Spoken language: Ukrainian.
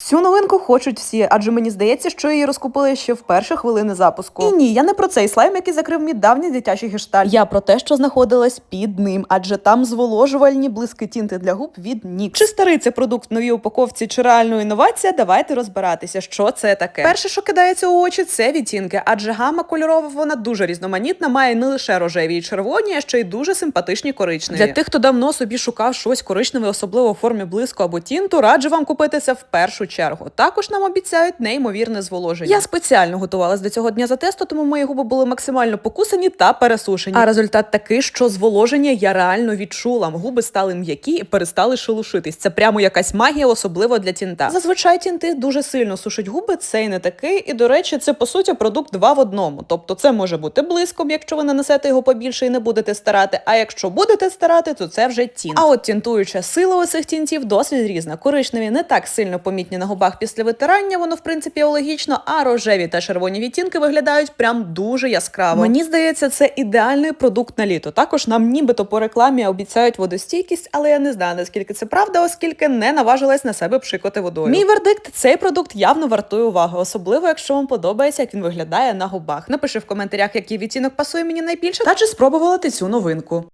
Цю новинку хочуть всі, адже мені здається, що її розкупили ще в перші хвилини запуску. І ні, я не про цей слайм, який закрив мій давній дитячий гешталь. Я про те, що знаходилась під ним, адже там зволожувальні блиски тінти для губ від NYX. Чи старий це продукт в новій упаковці, чи реально інновація? Давайте розбиратися, що це таке. Перше, що кидається у очі, це відтінки, адже гама кольорова вона дуже різноманітна, має не лише рожеві і червоні, а ще й дуже симпатичні коричневі. Для тих, хто давно собі шукав щось коричневе, особливо у формі блиску або тінту, раджу вам купити це в першу чергу. Також нам обіцяють неймовірне зволоження. Я спеціально готувалась до цього дня за тесту, тому мої губи були максимально покусані та пересушені. А результат такий, що зволоження я реально відчула. Губи стали м'які і перестали шелушитись. Це прямо якась магія, особливо для тінта. Зазвичай тінти дуже сильно сушать губи. Цей не такий. І до речі, це по суті продукт два в одному. Тобто, це може бути блиском, якщо ви нанесете його побільше і не будете старати. А якщо будете старати, то це вже тінт. А от тінтуюча сила у цих тінтів досить різна. Коричневі не так сильно помітні на губах після витирання, воно в принципі логічно, а рожеві та червоні відтінки виглядають прям дуже яскраво. Мені здається, це ідеальний продукт на літо. Також нам нібито по рекламі обіцяють водостійкість, але я не знаю наскільки це правда, оскільки не наважилась на себе пшикати водою. Мій вердикт цей продукт явно вартує уваги, особливо якщо вам подобається, як він виглядає на губах. Напиши в коментарях, який відтінок пасує мені найбільше, та чи спробувала ти цю новинку.